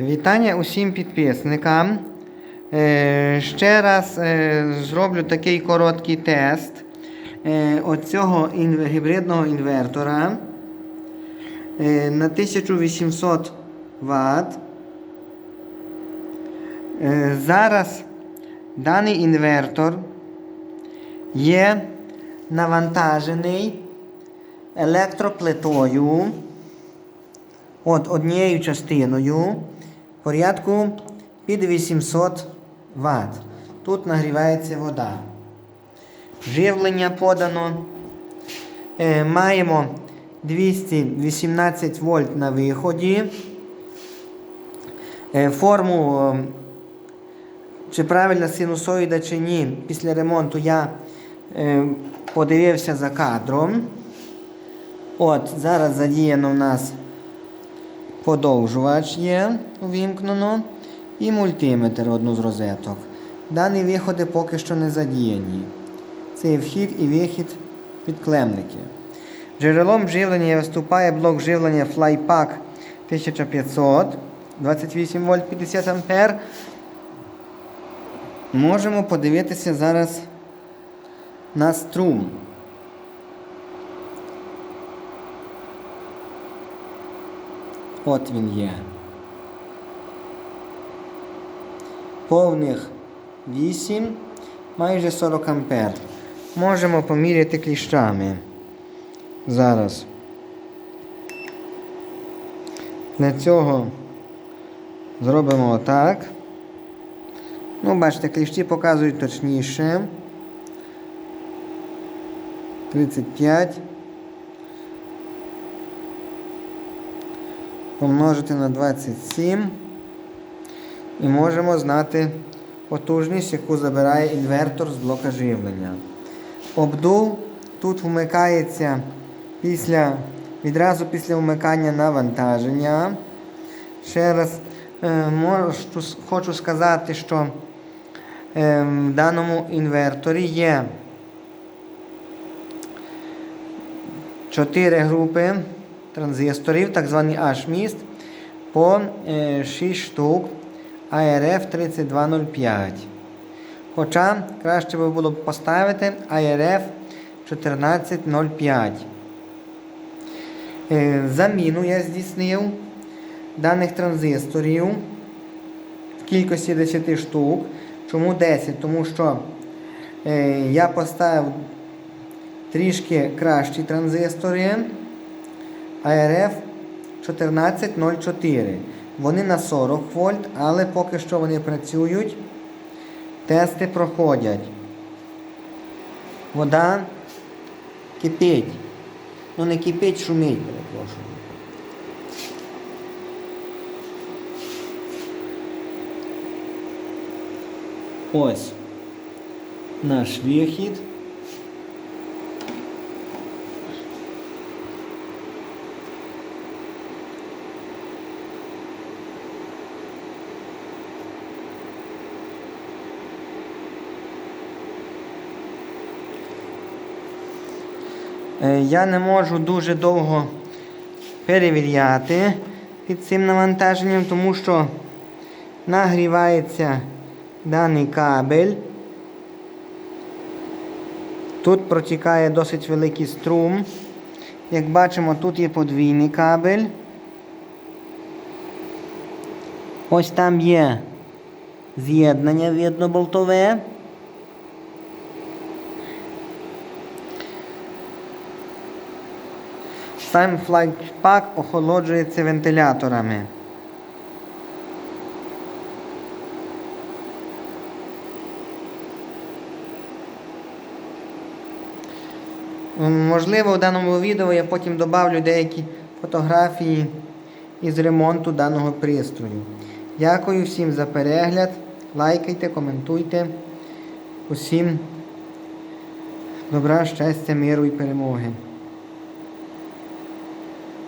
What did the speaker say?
Вітання усім підписникам. Е, Ще раз е, зроблю такий короткий тест е, оцього гібридного інвертора на 1800 Вт. Зараз даний інвертор є навантажений електроплитою. От однією частиною порядку під 800 Вт. Тут нагрівається вода. Живлення подано. Е, маємо 218 вольт на виході. Е, форму, чи правильна синусоїда, чи ні, після ремонту я е, подивився за кадром. От, зараз задіяно в нас Подовжувач є увімкнено і мультиметр одну з розеток. Дані виходи поки що не задіяні. Це є вхід і вихід підклемники. Джерелом живлення виступає блок живлення FlyPack 1500 28 вольт 50 ампер. Можемо подивитися зараз на струм. От він є. Повних 8, майже 40 ампер. Можемо поміряти кліщами. Зараз. Для цього зробимо отак. Ну, бачите, кліщі показують точніше. 35. Помножити на 27 і можемо знати потужність, яку забирає інвертор з блока живлення. Обдув тут вмикається після, відразу після вмикання навантаження. Ще раз е, можу, хочу сказати, що е, в даному інверторі є 4 групи транзисторів, так званий H-міст, по е, 6 штук ARF 3205. Хоча краще би було б поставити ARF 1405. Е, Заміну я здійснив даних транзисторів в кількості 10 штук. Чому 10? Тому що е, я поставив трішки кращі транзистори. ARF 1404. Вони на 40 вольт, але поки що вони працюють. Тести проходять. Вода кипить. Ну не кипить, шумить, перепрошую. Ось наш вихід. Я не можу дуже довго перевіряти під цим навантаженням, тому що нагрівається даний кабель. Тут протікає досить великий струм. Як бачимо, тут є подвійний кабель. Ось там є з'єднання видно Сам флайпак охолоджується вентиляторами. Можливо, в даному відео я потім добавлю деякі фотографії із ремонту даного пристрою. Дякую всім за перегляд. Лайкайте, коментуйте. Усім добра, щастя, миру і перемоги.